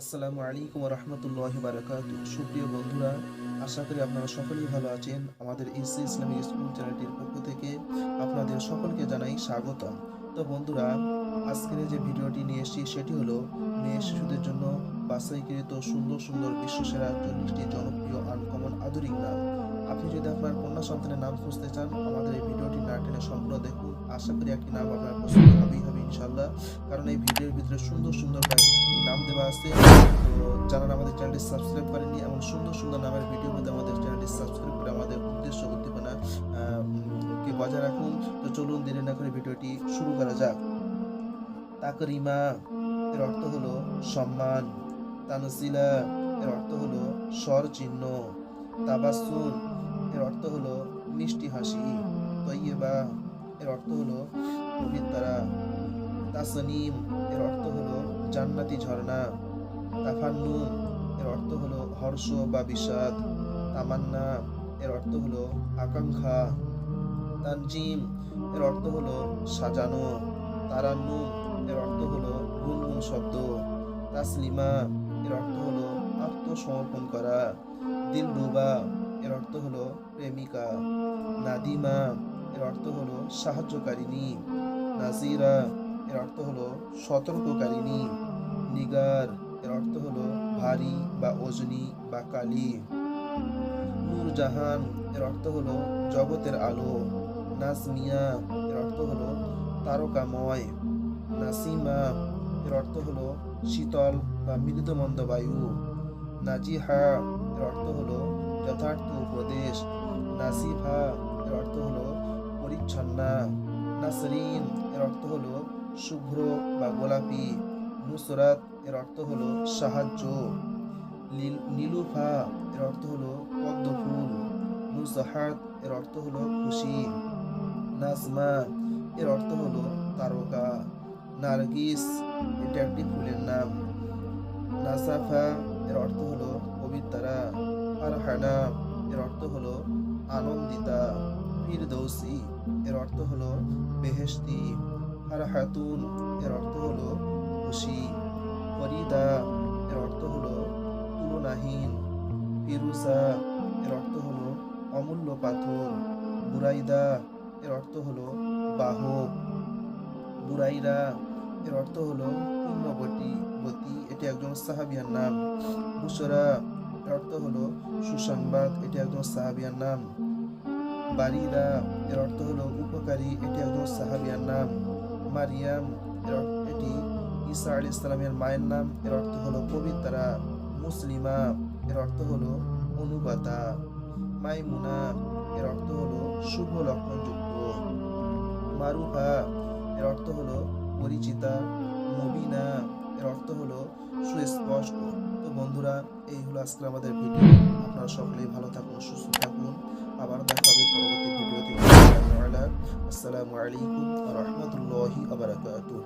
আসসালামু আলাইকুম রহমতুল্লাহ বারাকাত। সুপ্রিয় বন্ধুরা, আশা করি আপনারা সকলেই ভালো আছেন। আমাদের ইসি ইসলামিক স্কুল চ্যানেলটির পক্ষ থেকে আপনাদের সকলকে জানাই স্বাগতম। তো বন্ধুরা, আজকের যে ভিডিওটি নিয়ে এসেছি সেটি হলো মেয়ে শিশুদের জন্য বাসাইকৃত সুন্দর সুন্দর বিশ্বসেরা চল্লিশটি জনপ্রিয় আনকমন আধুনিক নাম। আপনি যদি আপনার কন্যা সন্তানের নাম খুঁজতে চান, আমাদের এই ভিডিওটি না টেনে সম্পূর্ণ দেখুন। আশা করি একটি নাম আপনার পছন্দ হবেই হবে ইনশাল্লাহ কারণ এই ভিডিওর ভিতরে সুন্দর সুন্দর নাম দেওয়া আছে। তো যারা আমাদের চ্যানেলটি সাবস্ক্রাইব করেননি, এমন সুন্দর সুন্দর নামের ভিডিও মধ্যে আমাদের চ্যানেলটি সাবস্ক্রাইব করে আমাদের উদ্দেশ্য, উদ্দীপনা কে বজায় রাখুন। তো চলুন দেরি না করে ভিডিওটি শুরু করা যাক। তাকরিমা, এর অর্থ হলো সম্মান। তানসিলা এর অর্থ হলো স্বর চিহ্ন তাবাসুম এর অর্থ হলো মিষ্টি হাসি, তৈয়বা। এর অর্থ হলো পবিত্রা তাসনিম। এর অর্থ হলো জান্নাতি ঝর্ণা। তাফান্নুম এর অর্থ হলো হর্ষ বা বিষাদ। তামান্না। এর অর্থ হলো আকাঙ্ক্ষা। তানজিম। এর অর্থ হলো সাজানো। তারান্নুম। এর অর্থ হলো গুনগুন শব্দ। তাসলিমা। এর অর্থ হলো আত্মসমর্পণ করা। দিলরুবা। এর অর্থ হলো প্রেমিকা। নাদিমা, এর অর্থ হলো সাহায্যকারিণী। নাজিরা, এর অর্থ হলো সতর্ককারিণী। নিগার, এর অর্থ হলো ভারী বা ওজনি বা কালি। নূরজাহান, এর অর্থ হলো জগতের আলো। নাজমিয়া, এর অর্থ হলো তারকাময়। নাসিমা, এর অর্থ হলো শীতল বা মৃদুমন্দ বায়ু। নাজিহা, এর অর্থ হলো যথার্থ উপদেশ। নাসিফা এর অর্থ হলো পরিচ্ছন্না। নাসরিন, এর অর্থ হলো শুভ্র বা গোলাপি। নুসরাত, এর অর্থ হলো সাহায্য। নীল- নীলুফা এর অর্থ হলো পদ্ম ফুল নুসাহাত, এর অর্থ হলো খুশি। নাজমা, এর অর্থ হলো তারকা। নার্গিস, এটা একটি ফুলের নাম। নাসাফা এর অর্থ হলো পবিত্রা, ফারহানা। এর অর্থ হলো আনন্দিতা, ফিরদৌসি। এর অর্থ হলো বেহেশতি, ফারহাতুন। এর অর্থ হলো খুশি, ফরিদা। এর অর্থ হলো তুলনাহীন, ফিরুজা। এর অর্থ হলো অমূল্য পাথর, বুরাইদা। এর অর্থ হলো বাহক, বুরাইরা। এর অর্থ হলো পুণ্যবতী বতী, এটি একজন সাহাবিয়ার নাম। বুসরা, এর অর্থ হলো সুসংবাদ, এটি একজন সাহাবিয়ার নাম। বারিরা, এর অর্থ হলো উপকারী, এটি একজন সাহাবিয়ার নাম। মারিয়াম, এর এটি ঈসা আলী ইসলামের মায়ের নাম। এর অর্থ হলো পবিত্রা, মুসলিমা, এর অর্থ হলো অনুগতা মাইমুনা, এর অর্থ হলো শুভ লক্ষণযুক্ত। মারুফা, এর অর্থ হলো পরিচিতা, মুবিনা, এর অর্থ হলো সুস্পষ্ট। তো বন্ধুরা, এই হলো আজকে আমাদের ভিডিও আপনারা সকলেই ভালো থাকুন, সুস্থ থাকুন। আবার দেখা হবে পরবর্তী ভিডিওতে আসসালামু আলাইকুম রহমতুল্লাহি আবরাকাতুহ